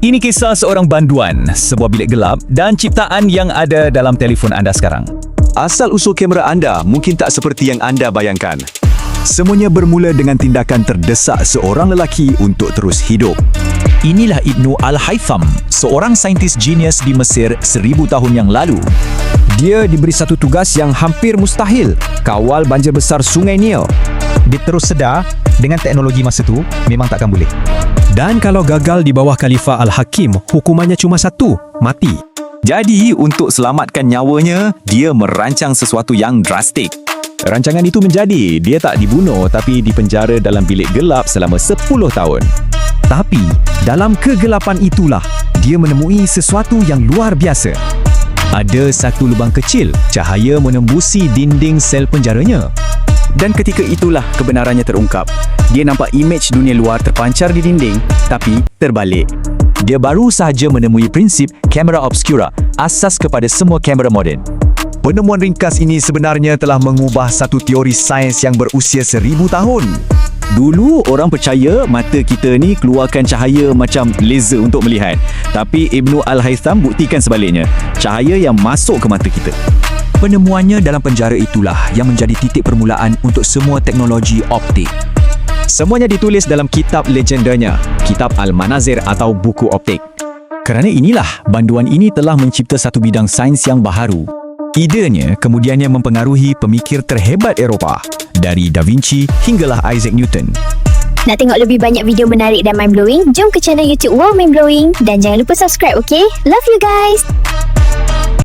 Ini kisah seorang banduan, sebuah bilik gelap dan ciptaan yang ada dalam telefon anda sekarang. Asal-usul kamera anda mungkin tak seperti yang anda bayangkan. Semuanya bermula dengan tindakan terdesak seorang lelaki untuk terus hidup. Inilah Ibnu Al-Haytham, seorang saintis genius di Mesir seribu tahun yang lalu. Dia diberi satu tugas yang hampir mustahil, kawal banjir besar Sungai Nil. Dia terus sedar dengan teknologi masa tu memang takkan boleh. Dan kalau gagal di bawah Khalifah Al-Hakim, hukumannya cuma satu, mati. Jadi, untuk selamatkan nyawanya, dia merancang sesuatu yang drastik. Rancangan itu menjadi dia tak dibunuh tapi dipenjara dalam bilik gelap selama 10 tahun. Tapi, dalam kegelapan itulah, dia menemui sesuatu yang luar biasa. Ada satu lubang kecil, cahaya menembusi dinding sel penjaranya. Dan ketika itulah kebenarannya terungkap. Dia nampak imej dunia luar terpancar di dinding, tapi terbalik. Dia baru sahaja menemui prinsip kamera obscura, asas kepada semua kamera moden. Penemuan ringkas ini sebenarnya telah mengubah satu teori sains yang berusia seribu tahun. Dulu orang percaya mata kita ni keluarkan cahaya macam laser untuk melihat. Tapi Ibnu Al-Haytham buktikan sebaliknya. Cahaya yang masuk ke mata kita. Penemuannya dalam penjara itulah yang menjadi titik permulaan untuk semua teknologi optik. Semuanya ditulis dalam kitab legendanya, Kitab Al-Manazir atau buku optik. Kerana inilah, banduan ini telah mencipta satu bidang sains yang baharu. Idenya kemudiannya mempengaruhi pemikir terhebat Eropah, dari Da Vinci hinggalah Isaac Newton. Nak tengok lebih banyak video menarik dan mind-blowing? Jom ke channel YouTube Wow Mind Blowing dan jangan lupa subscribe, okay? Love you guys!